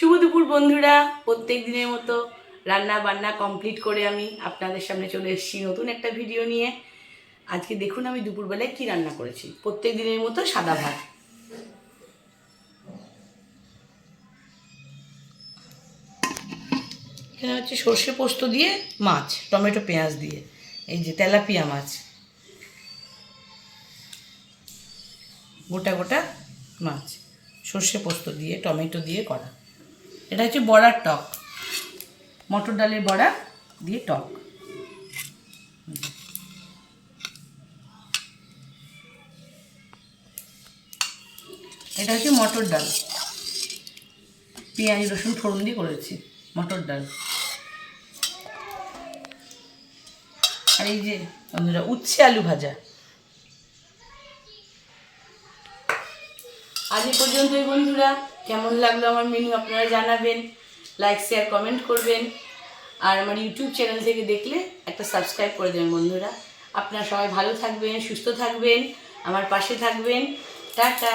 শুভ দুপুর বন্ধুরা। প্রত্যেক দিনের মতো রান্না বান্না কমপ্লিট করে আমি আপনাদের সামনে চলে এসেছি নতুন একটা ভিডিও নিয়ে। আজকে দেখুন আমি দুপুরবেলায় কি রান্না করেছি। প্রত্যেক দিনের মতো সাদা ভাত। এখানে হচ্ছে সর্ষে পোস্ত দিয়ে মাছ, টমেটো পেঁয়াজ দিয়ে। এই যে তেলাপিয়া মাছ। গোটা গোটা মাছ। সর্ষে পোস্ত দিয়ে, টমেটো দিয়ে করা। এটা হচ্ছে বড়ার টক। মটর ডালের বড়া দিয়ে টক। এটা হচ্ছে মটর ডাল। পেঁয়াজ, রসুন, ফোড়ন দিয়ে করেছি মটর ডাল। আর এই যে বন্ধুরা, উচ্ছে আলু ভাজা। আজ এ পর্যন্তই বন্ধুরা। কেমন লাগল আমার মেনু আপনারা জানাবেন লাইক শেয়ার কমেন্ট করবেন। আর আমার ইউটিউব চ্যানেল থেকে দেখলে একটা সাবস্ক্রাইব করে দেবেন বন্ধুরা। আপনারা সবাই ভালো থাকবেন, সুস্থ থাকবেন, আমার পাশে থাকবেন। টাটা!